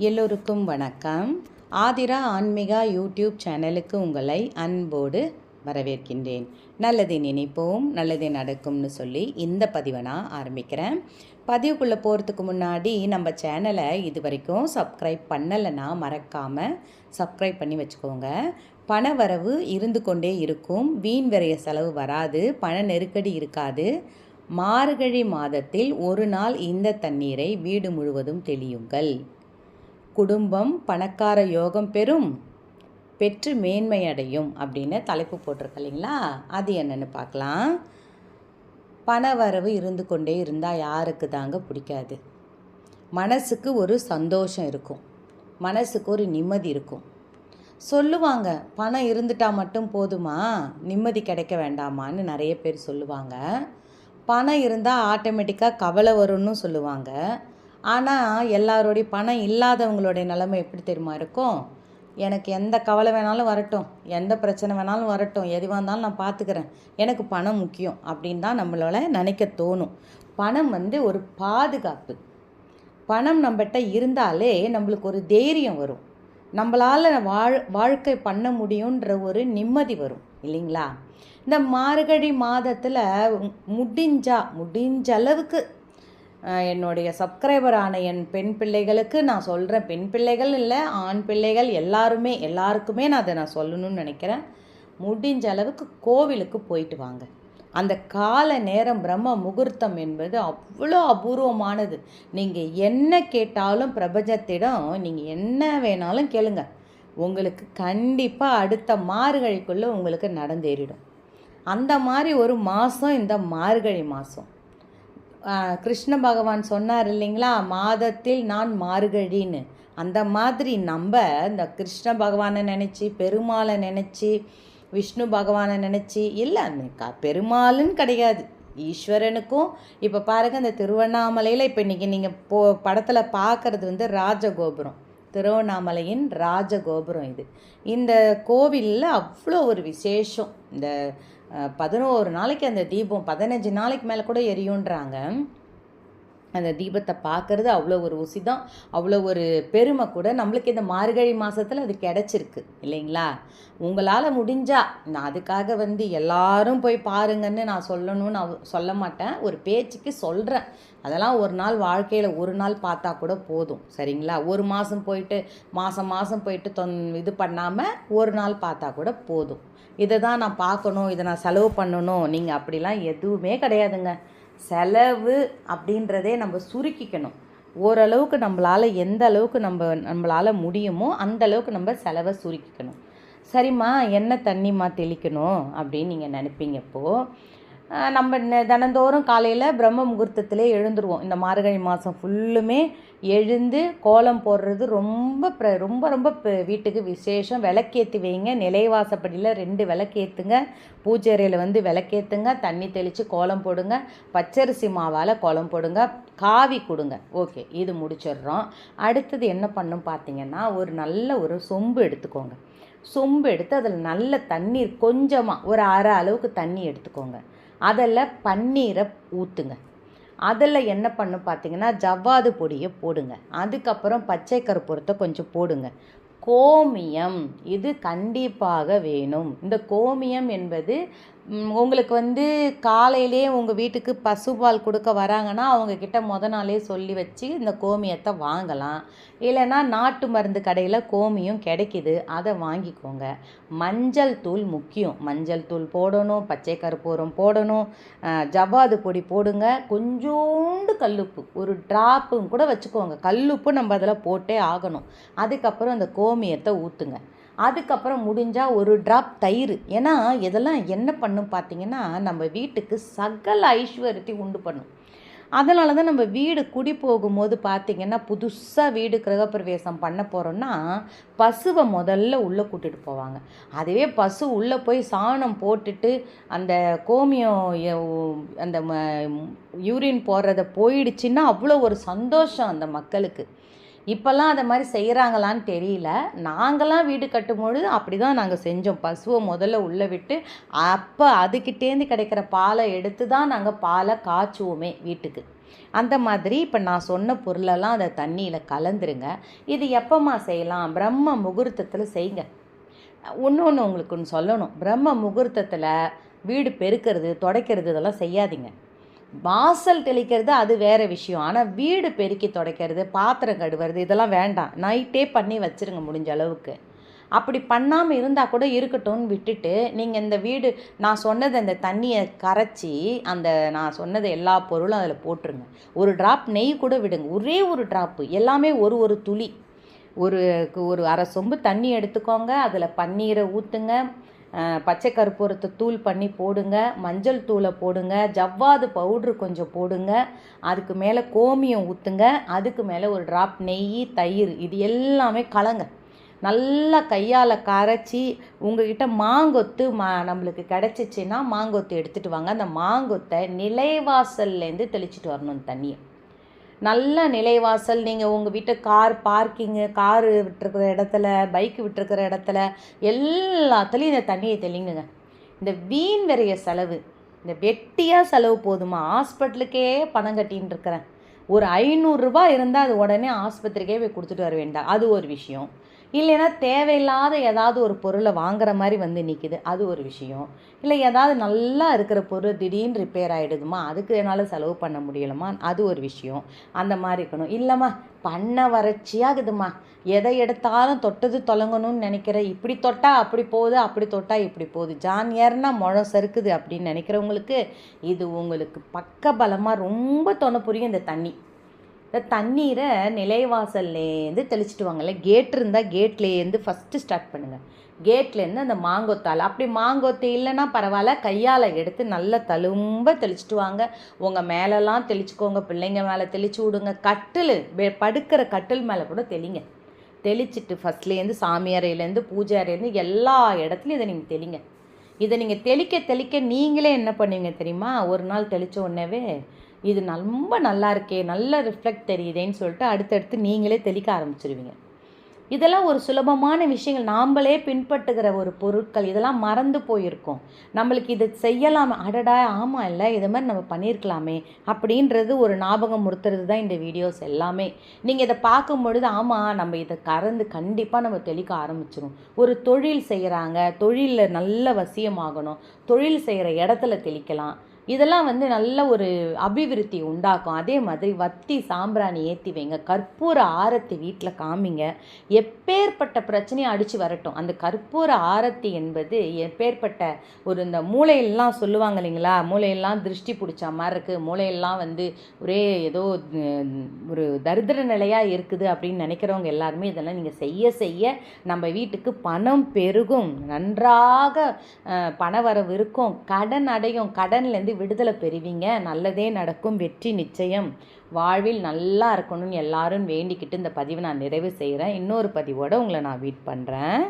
எல்லோருக்கும் வணக்கம். ஆதிரா ஆன்மீகா யூடியூப் சேனலுக்கு உங்களை அன்போடு வரவேற்கின்றேன். நல்லதை நினைப்போம் நல்லதே நடக்கும்னு சொல்லி இந்த பதிவை நான் ஆரம்பிக்கிறேன். பதிவுக்குள்ளே போகிறதுக்கு முன்னாடி நம்ம சேனலை இது வரைக்கும் சப்ஸ்கிரைப் பண்ணலைன்னா மறக்காமல் சப்ஸ்கிரைப் பண்ணி வச்சுக்கோங்க. பண வரவு இருந்து கொண்டே இருக்கும். வீண் விரைய செலவு வராது. பண நெருக்கடி இருக்காது. மார்கழி மாதத்தில் ஒரு நாள் இந்த தண்ணீரை வீடு முழுவதும் தெளியுங்கள். குடும்பம் பணக்கார யோகம் பெறும் பெற்று மேன்மையடையும் அப்படின்னு தலைப்பு போட்டிருக்கு இல்லைங்களா? அது என்னன்னு பார்க்கலாம். பண வரவு இருந்து கொண்டே இருந்தால் யாருக்கு தாங்க பிடிக்காது. மனசுக்கு ஒரு சந்தோஷம் இருக்கும். மனசுக்கு ஒரு நிம்மதி இருக்கும். சொல்லுவாங்க பணம் இருந்துட்டால் மட்டும் போதுமா? நிம்மதி கிடைக்க வேண்டாமான்னு நிறைய பேர் சொல்லுவாங்க. பணம் இருந்தால் ஆட்டோமேட்டிக்காக கவலை வரும்னு சொல்லுவாங்க. ஆனால் எல்லாரோடைய பணம் இல்லாதவங்களுடைய நிலைமை எப்படி தெரியுமா இருக்கும்? எனக்கு எந்த கவலை வேணாலும் வரட்டும். எந்த பிரச்சனை வேணாலும் வரட்டும். எதுவாக இருந்தாலும் நான் பார்த்துக்கிறேன் எனக்கு பணம் முக்கியம் அப்படின்னு தான் நம்மளால் நினைக்க தோணும். பணம் வந்து ஒரு பாதுகாப்பு. பணம் நம்மகிட்ட இருந்தாலே நம்மளுக்கு ஒரு தைரியம் வரும். நம்மளால் வாழ் வாழ்க்கை பண்ண முடியுன்ற ஒரு நிம்மதி வரும். இல்லைங்களா? இந்த மார்கழி மாதத்தில் முடிஞ்சா முடிஞ்ச அளவுக்கு என்னுடைய சப்ஸ்கிரைபரான ஆன என் பெண் பிள்ளைகளுக்கு நான் சொல்கிறேன் பெண் பிள்ளைகள் இல்லை ஆண் பிள்ளைகள் எல்லாருமே எல்லாருக்குமே நான் அதை நான் சொல்லணும்னு நினைக்கிறேன். முடிஞ்ச அளவுக்கு கோவிலுக்கு போயிட்டு வாங்க. அந்த கால நேரம் பிரம்ம முகூர்த்தம் என்பது அவ்வளோ அபூர்வமானது. நீங்கள் என்ன கேட்டாலும் பிரபஞ்சத்திடம் நீங்கள் என்ன வேணாலும் கேளுங்க. உங்களுக்கு கண்டிப்பாக அடுத்த மார்கழிக்குள்ளே உங்களுக்கு நடந்தேறிடும். அந்த மாதிரி ஒரு மாதம் இந்த மார்கழி மாதம் கிருஷ்ண பகவான் சொன்னார் இல்லைங்களா? மாதத்தில் நான் மார்கழின்னு. அந்த மாதிரி நம்ம இந்த கிருஷ்ண பகவானை நினச்சி பெருமாளை நினச்சி விஷ்ணு பகவானை நினச்சி இல்லை க- பெருமாளுன்னு கிடையாது. ஈஸ்வரனுக்கும் இப்போ பாருங்கள் இந்த திருவண்ணாமலையில் இப்போ இன்றைக்கி நீங்கள் போ படத்தில் பார்க்குறது வந்து ராஜகோபுரம். திருவண்ணாமலையின் ராஜகோபுரம் இது. இந்த கோவிலில் அவ்வளோ ஒரு விசேஷம். இந்த பதினோரு நாளைக்கு அந்த தீபம் பதினஞ்சு நாளைக்கு மேலே கூட எரியுன்றாங்க அந்த தீபத்தை பார்க்குறது அவ்வளோ ஒரு உசிதம் அவ்வளோ ஒரு பெருமை கூட. நம்மளுக்கு இந்த மார்கழி மாதத்தில் அது கிடச்சிருக்கு இல்லைங்களா? உங்களால் முடிஞ்சா நான் அதுக்காக வந்து எல்லாரும் போய் பாருங்கன்னு நான் சொல்லணும்னு நான் சொல்ல மாட்டேன். ஒரு பேச்சுக்கு சொல்கிறேன் அதெல்லாம் ஒரு நாள் வாழ்க்கையில் ஒரு நாள் பார்த்தா கூட போதும் சரிங்களா? ஒரு மாதம் போயிட்டு மாதம் மாதம் போயிட்டு தொன் இது பண்ணாமல் ஒரு நாள் பார்த்தா கூட போதும். இதை தான் நான் பார்க்கணும் இதை நான் செலவு பண்ணணும். நீங்கள் அப்படிலாம் எதுவுமே கிடையாதுங்க. செலவு அப்படின்றதே நம்ம சுருக்கிக்கணும். ஓரளவுக்கு நம்மளால் எந்த அளவுக்கு நம்ம நம்மளால் முடியுமோ அந்த அளவுக்கு நம்ம செலவை சுருக்கிக்கணும். சரிம்மா என்ன தண்ணிம்மா தெளிக்கணும் அப்படின்னு நீங்கள் நினைப்பீங்க இப்போது நம்ம தினந்தோறும் காலையில் பிரம்ம முகூர்த்தத்திலே எழுந்துருவோம். இந்த மார்கழி மாதம் ஃபுல்லுமே எழுந்து கோலம் போடுறது ரொம்ப ப்ர ரொம்ப ரொம்ப வீட்டுக்கு விசேஷம். விளக்கேற்றி வைங்க. நிலைவாசப்படியில் ரெண்டு விளக்கேற்றுங்க பூஜை அறையில் வந்து விளக்கேற்றுங்க தண்ணி தெளித்து கோலம் போடுங்க. பச்சரிசி மாவால் கோலம் போடுங்க. காவி கொடுங்க. ஓகே இது முடிச்சிடுறோம். அடுத்தது என்ன பண்ணும் பார்த்தீங்கன்னா ஒரு நல்ல ஒரு சொம்பு எடுத்துக்கோங்க. சொம்பு எடுத்து அதில் நல்ல தண்ணீர் கொஞ்சமாக ஒரு அரை அளவுக்கு தண்ணி எடுத்துக்கோங்க. அதில் பன்னீரை ஊற்றுங்க அதில் என்ன பண்ணும் பார்த்தீங்கன்னா ஜவ்வாது பொடியை போடுங்க. அதுக்கப்புறம் பச்சை கற்பூரத்தை கொஞ்சம் போடுங்க. கோமியம் இது கண்டிப்பாக வேணும். இந்த கோமியம் என்பது உங்களுக்கு வந்து காலையிலே உங்கள் வீட்டுக்கு பசுபால் கொடுக்க வராங்கன்னா அவங்கக்கிட்ட முத நாளே சொல்லி வச்சு இந்த கோமியத்தை வாங்கலாம். இல்லைன்னா நாட்டு மருந்து கடையில் கோமியம் கிடைக்குது அதை வாங்கிக்கோங்க. மஞ்சள் தூள் முக்கியம். மஞ்சள் தூள் போடணும் பச்சை கருப்பூரம் போடணும் ஜவ்வாது பொடி போடுங்க. கொஞ்சோண்டு கல்லுப்பு ஒரு ட்ராப்பும் கூட வச்சுக்கோங்க. கல்லுப்பு நம்ம அதில் போட்டே ஆகணும். அதுக்கப்புறம் அந்த கோமியத்தை ஊற்றுங்க அதுக்கப்புறம் முடிஞ்சால் ஒரு ட்ராப் தயிர். ஏன்னா இதெல்லாம் என்ன பண்ணும் பார்த்தீங்கன்னா நம்ம வீட்டுக்கு சகல ஐஸ்வர்யத்தை உண்டு பண்ணும். அதனால தான் நம்ம வீடு குடி போகும்போது பார்த்திங்கன்னா புதுசாக வீடு கிரகப்பிரவேசம் பண்ண போகிறோன்னா பசுவை முதல்ல உள்ளே கூட்டிகிட்டு போவாங்க. அதுவே பசு உள்ளே போய் சாணம் போட்டுட்டு அந்த கோமியம் அந்த யூரின் போடுறத போயிடுச்சுன்னா அவ்வளோ ஒரு சந்தோஷம் அந்த மக்களுக்கு. இப்போல்லாம் அதை மாதிரி செய்கிறாங்களான்னு தெரியல. நாங்களாம் வீடு கட்டும்பொழுது அப்படி தான் நாங்கள் செஞ்சோம். பசுவை முதல்ல உள்ளே விட்டு அப்போ அதுக்கிட்டேருந்து கிடைக்கிற பாலை எடுத்து தான் நாங்கள் பாலை காய்ச்சுவோமே வீட்டுக்கு. அந்த மாதிரி இப்போ நான் சொன்ன பொருளெல்லாம் அதை தண்ணியில் கலந்துருங்க. இது எப்போம்மா செய்யலாம்? பிரம்ம முகூர்த்தத்தில் செய்யுங்க ஒன்று ஒன்று உங்களுக்கு ஒன்று சொல்லணும். பிரம்ம முகூர்த்தத்தில் வீடு பெருக்கிறது துடைக்கிறது இதெல்லாம் செய்யாதீங்க. வாசல் தெளிக்கிறது அது வேறு விஷயம். ஆனால் வீடு பெருக்கி துடைக்கிறது பாத்திரம் கழுவுறது இதெல்லாம் வேண்டாம். நைட்டே பண்ணி வச்சுருங்க முடிஞ்ச அளவுக்கு. அப்படி பண்ணாமல் இருந்தால் கூட இருக்கட்டும்னு விட்டுட்டு நீங்கள் இந்த வீடு நான் சொன்னது அந்த தண்ணியை கரைச்சி அந்த நான் சொன்னது எல்லா பொருளும் அதில் போட்டுருங்க. ஒரு ட்ராப் நெய் கூட விடுங்க. ஒரே ஒரு ட்ராப்பு எல்லாமே ஒரு ஒரு துளி. ஒரு ஒரு அரை சொம்பு தண்ணி எடுத்துக்கோங்க. அதில் பன்னீரை ஊற்றுங்க பச்சை கற்பூரத்தை தூள் பண்ணி போடுங்க. மஞ்சள் தூளை போடுங்க. ஜவ்வாது பவுட்ரு கொஞ்சம் போடுங்க. அதுக்கு மேலே கோமியம் ஊற்றுங்க அதுக்கு மேலே ஒரு ட்ராப் நெய் தயிர் இது எல்லாமே கலங்க. நல்லா கையால் கரைச்சி உங்ககிட்ட மாங்கொத்து மா நம்மளுக்கு கிடச்சிச்சின்னா மாங்கொத்து எடுத்துகிட்டு வாங்க. அந்த மாங்கொத்தை நிலைவாசல்லேருந்து தெளிச்சிட்டு வரணும் தண்ணியை. நல்ல நிலைவாசல். நீங்கள் உங்கள் வீட்டு கார் பார்க்கிங்கு கார் விட்டுருக்கிற இடத்துல பைக்கு விட்டுருக்கிற இடத்துல எல்லாத்துலேயும் இந்த தண்ணியை தெளிங்குங்க. இந்த வீண் விரைய செலவு இந்த வெட்டியாக செலவு போதுமா? ஹாஸ்பிட்டலுக்கே பணம் கட்டின்னு இருக்கிறேன். ஒரு ஐநூறுரூபா இருந்தால் அது உடனே ஆஸ்பத்திரிக்கே போய் கொடுத்துட்டு வர வேண்டாம் அது ஒரு விஷயம். இல்லைன்னா தேவையில்லாத ஏதாவது ஒரு பொருளை வாங்குற மாதிரி வந்து நிற்கிது அது ஒரு விஷயம். இல்லை ஏதாவது நல்லா இருக்கிற பொருள் திடீர்னு ரிப்பேர் ஆகிடுதுமா அதுக்கு என்னால் செலவு பண்ண முடியலமா? அது ஒரு விஷயம். அந்த மாதிரி இருக்கணும். இல்லைம்மா பண்ண வறட்சியாகுதுமா எதை எடுத்தாலும் தொட்டது தொலங்கணும்னு நினைக்கிற இப்படி தொட்டால் அப்படி போகுது அப்படி தொட்டால் இப்படி போகுது. ஜான் ஏறுனா முழம் சறுக்குது அப்படின்னு நினைக்கிறவங்களுக்கு இது உங்களுக்கு பக்க பலமாக ரொம்ப தொணை புரியும் இந்த தண்ணி. இந்த தண்ணீரை நிலைவாசல்லேருந்து தெளிச்சிட்டு வாங்கல்ல. கேட் இருந்தால் கேட்லேருந்து ஃபஸ்ட்டு ஸ்டார்ட் பண்ணுங்கள் கேட்லேருந்து அந்த மாங்கொத்தால். அப்படி மாங்கொத்து இல்லைன்னா பரவாயில்ல. கையால் எடுத்து நல்லா தழும்ப தெளிச்சிட்டு வாங்க. உங்கள் மேலெல்லாம் தெளிச்சுக்கோங்க. பிள்ளைங்க மேலே தெளிச்சு விடுங்க. கட்டில் படுக்கிற கட்டில் மேலே கூட தெளிங்க. தெளிச்சிட்டு ஃபஸ்ட்லேருந்து சாமி அறையிலேருந்து பூஜை அறையிலேருந்து எல்லா இடத்துலையும் இதை நீங்கள் தெளிங்க. இதை நீங்கள் தெளிக்க தெளிக்க நீங்களே என்ன பண்ணுவீங்க தெரியுமா? ஒரு நாள் தெளித்த உடனேவே இது ரொம்ப நல்லா இருக்கே நல்ல ரிஃப்ளெக்ட் தெரியுதேன்னு சொல்லிட்டு அடுத்தடுத்து நீங்களே தெளிக்க ஆரம்பிச்சிருவீங்க. இதெல்லாம் ஒரு சுலபமான விஷயங்கள். நாம்ளே பின்பற்றுகிற ஒரு பொருட்கள் இதெல்லாம் மறந்து போயிருக்கோம். நம்மளுக்கு இது செய்யலாம் அடடா ஆமாம் இல்லை இதை மாதிரி நம்ம பண்ணியிருக்கலாமே அப்படின்றது ஒரு ஞாபகம் முறுத்துறது தான் இந்த வீடியோஸ் எல்லாமே. நீங்கள் இதை பார்க்கும் பொழுது ஆமாம் நம்ம இதை கறந்து கண்டிப்பாக நம்ம தெளிக்க ஆரம்பிச்சிடும் ஒரு தொழில் செய்கிறாங்க தொழிலில் நல்ல வசியமாகணும் தொழில் செய்கிற இடத்துல தெளிக்கலாம். இதெல்லாம் வந்து நல்ல ஒரு அபிவிருத்தி உண்டாக்கும். அதே மாதிரி வத்தி சாம்பிராணி ஏற்றி வைங்க. கற்பூர ஆரத்தி வீட்டில் காமிங்க. எப்பேற்பட்ட பிரச்சனையும் அடித்து வரட்டும். அந்த கற்பூர ஆரத்தி என்பது எப்பேற்பட்ட ஒரு இந்த மூளையெல்லாம் சொல்லுவாங்க இல்லைங்களா? மூளையெல்லாம் திருஷ்டி பிடிச்ச மாதிரி இருக்குது மூளையெல்லாம் வந்து ஒரே ஏதோ ஒரு தரித்திர நிலையாக இருக்குது அப்படின்னு நினைக்கிறவங்க எல்லாருமே இதெல்லாம் நீங்கள் செய்ய செய்ய நம்ம வீட்டுக்கு பணம் பெருகும். நன்றாக பண வரவு இருக்கும். கடன் அடையும். கடன்லேருந்து விடுதலை பெறுவீங்க. நல்லதே நடக்கும். வெற்றி நிச்சயம். வாழ்வில் நல்லா இருக்கணும்னு எல்லாரும் வேண்டிக்கிட்டு இந்த பதிவை நான் நிறைவு செய்கிறேன் இன்னொரு பதிவோடு உங்களை நான் வீட் பண்ணுறேன்